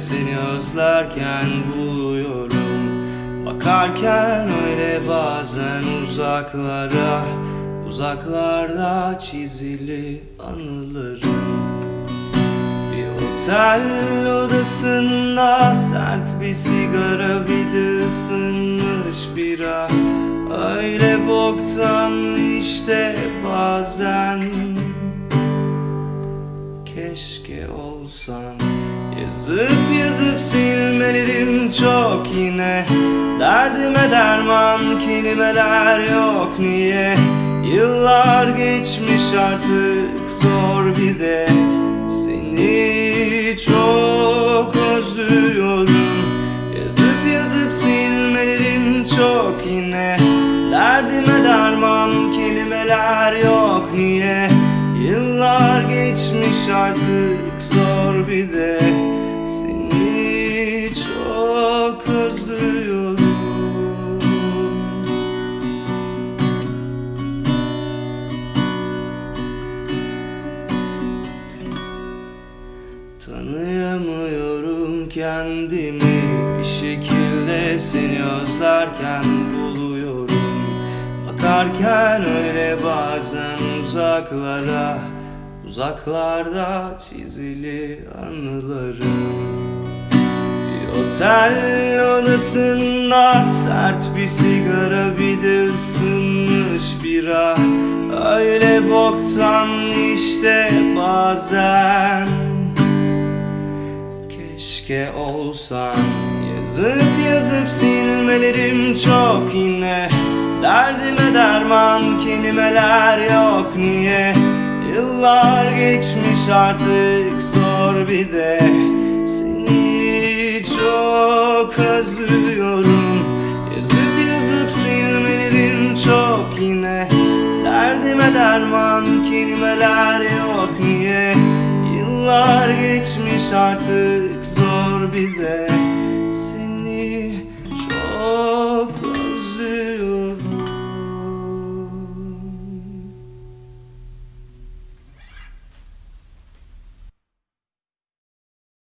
seni özlerken buluyorum. Bakarken öyle bazen uzaklara Uzaklarda çizili anılarım Bir otel odasında sert bir sigara bir de ısınmış bira. Öyle boktan işte bazen Keşke olsan. Yazıp yazıp silmelerim çok yine. Derdime derman kelimeler yok niye? Yıllar geçmiş artık zor bir de. Seni çok özlüyorum. Yazıp yazıp silmelerim çok yine. Derdime derman kelimeler yok niye? Yıllar geçmiş artık zor bir de. Seni çok özlüyorum. Tanıyamıyorum kendimi Bir şekilde seni özlerken buluyorum. Bakarken öyle bazen uzaklara Uzaklarda çizili anılarım Bir otel odasında sert bir sigara bir de ısınmış bira. Öyle boktan işte bazen. Keşke olsan. Yazıp yazıp silmelerim çok yine. Derdime derman kelimeler yok niye Yıllar geçmiş artık zor bir de. Seni çok özlüyorum. Yazıp yazıp silmelerim çok yine. Derdime derman kelimeler yok niye? Yıllar geçmiş artık zor bir de